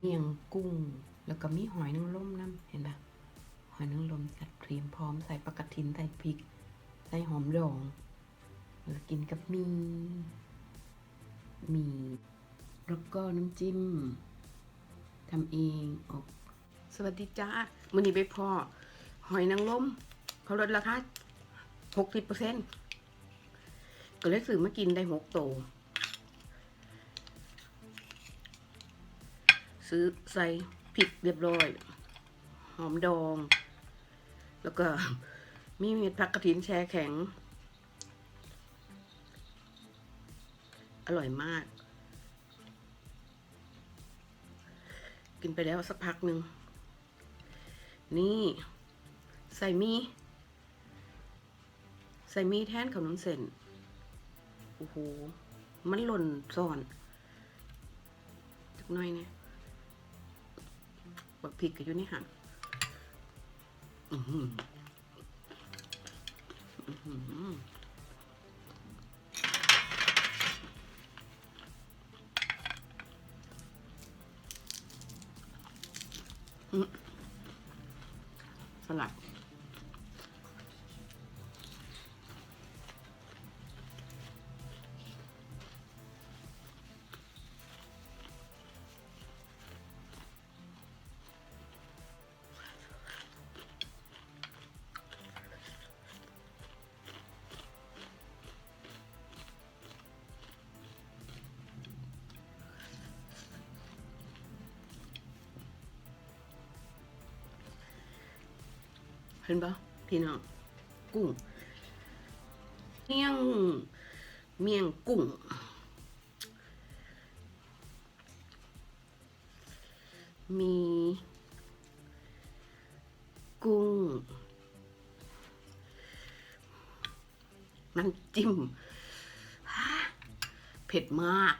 เมียงกุ้ง แล้วก็มีหอยนางรมน้ำเห็นปะหอยนางรมสัตว์เตรียมพร้อมใส่ปลากระถินใส่พริก ใส่หอมดองแล้วกินกับมี มีแล้วก็น้ำจิ้มทำเองออกสวัสดีจ้ามื้อนี้ไปพ่อหอยนางรมเขาลดราคาหกสิบเปอร์เซ็นต์ก็เลยซื้อมากินได้หกโต ซื้อใส่พริกเรียบร้อย หอมดอง แล้วก็มีเม็ดผักกระถินแช่แข็ง อร่อยมาก กินไปแล้วสักพักหนึ่ง นี่ ใส่มีใส่มีแทนขนมเส้น โอ้โห มันหล่นซ่อนจักหน่อยเนี่ย บักพริกก็อยู่ในหันอือหืออื้อหืออื้อสลัด เห็นปะพี่น้องกุ้งเมี่ยงเมี่ยงกุ้งมี กุ้งมันำจิ้มเผ็ดมาก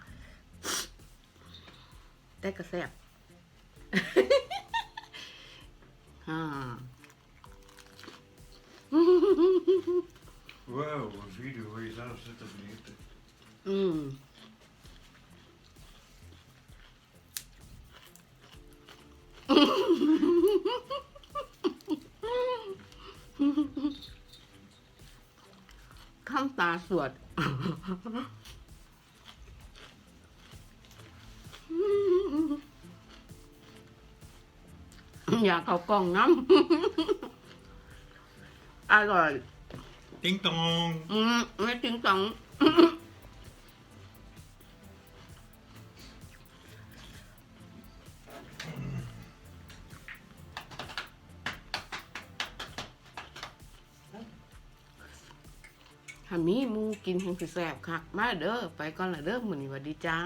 ได้กระแซบฮ่า Wauw, een video waar je zelf zit te genieten. อืมข้างตาสวด อยากเขากล่องน้ำ อร่อย Ding dong! อืมไม่จริงจังถ้ามีหมูกินแห่งสิแสบค่ะมาเด้อ ไปก่อนละเด้อมื้อนี้หวัดดีจ้า